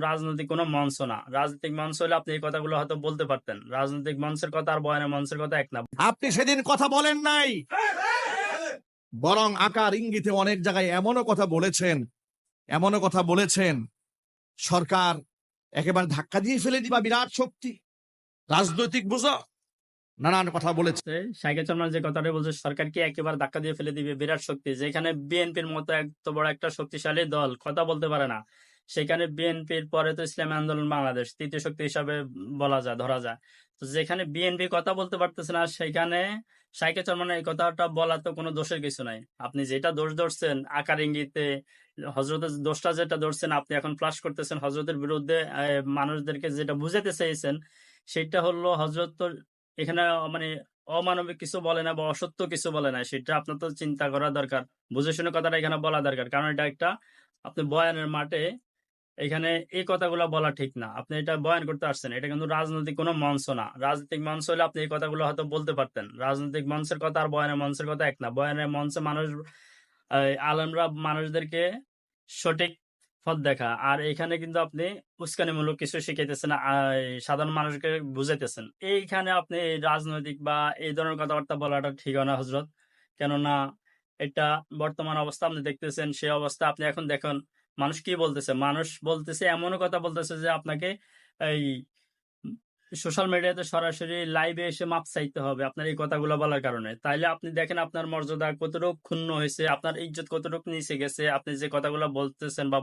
রাজনৈতিক কোনো মঞ্চ না। রাজনৈতিক মঞ্চ হলে আপনি এই কথাগুলো হয়তো বলতে পারতেন। রাজনৈতিক মঞ্চের কথা আর বয়ানের মঞ্চের কথা এক না। আপনি সেদিন কথা বলেন নাই। বরং আকার ইঙ্গিতে অনেক জায়গায় এমনও কথা বলেছেন এমনও কথা বলেছেন সরকার একেবারে ধাক্কা দিয়ে ফেলে দিবা বিরাট শক্তি। রাজনৈতিক বুঝো নানান কথা বলেছে। সাইকেল চলমান যে কথাটা বলছে সরকারকে একেবারে ধাক্কা দিয়ে ফেলে দিবে বিরাট শক্তি। যেখানে বিএনপির মতো এত বড় একটা শক্তিশালী দল কথা বলতে পারে না। সেখানে বিএনপির পরে তো ইসলামী আন্দোলন বাংলাদেশ, তৃতীয় শক্তি হিসাবে বলা যায়, ধরা যায়। তো যেখানে বিএনপি কথা বলতে পারতেছে না, সেখানে সাইকেল চলমানের এই কথাটা বলা তো কোনো দোষের কিছু নাই। আপনি যেটা দোষ ধরছেন, আকার ইঙ্গিতে হজরতের দোষটা যেটা ধরছেন, আপনি এখন ফ্লাশ করতেছেন হজরতের বিরুদ্ধে মানুষদেরকে যেটা বুঝাতে চেয়েছেন সেটা হলো হজরত তো এখানে মানে অমানবিক কিছু বলে না বা অসত্য কিছু বলে না, সেটা আপনার তো চিন্তা করা দরকার। বুঝে শুনে কথাটা এখানে বলা দরকার। কারণ এটা একটা আপনি বয়ানের মাঠে এখানে এই কথাগুলো বলা ঠিক না। আপনি এটা বয়ান করতে আসছেন, এটা কিন্তু রাজনৈতিক কোনো মঞ্চ না। রাজনৈতিক মঞ্চ হলে আপনি এই কথাগুলো হয়তো বলতে পারতেন। রাজনৈতিক মঞ্চের কথা আর বয়ানের মঞ্চের কথা এক না। বয়ানের মঞ্চে মানুষ আলেমরা মানুষদেরকে সঠিক পথ দেখা আর এখানে কিন্তু আপনি উস্কানিমূলক কিছু শিখাইতেছেন সাধারণ মানুষকে বুঝাইতেছেন। এইখানে আপনি রাজনৈতিক বা এই ধরনের কথাবার্তা বলাটা ঠিক হয় না হজরত কেননা এটা বর্তমান অবস্থা আপনি দেখতেছেন সেই অবস্থা আপনি এখন দেখুন। মানুষ কি বলতেছে? মানুষ বলতেছে, এমনও কথা বলতেছে যে আপনাকে এই সোশ্যাল মিডিয়াতে সরাসরি লাইভে এসে মাপ চাইতে হবে আপনার এই কথাগুলো বলার কারণে। তাইলে আপনি দেখেন আপনার মর্যাদা কতটুকু ক্ষুণ্ণ হয়েছে, আপনার ইজ্জত কতটুকু নিচে গেছে, আপনি যে কথাগুলো বলতেছেন বা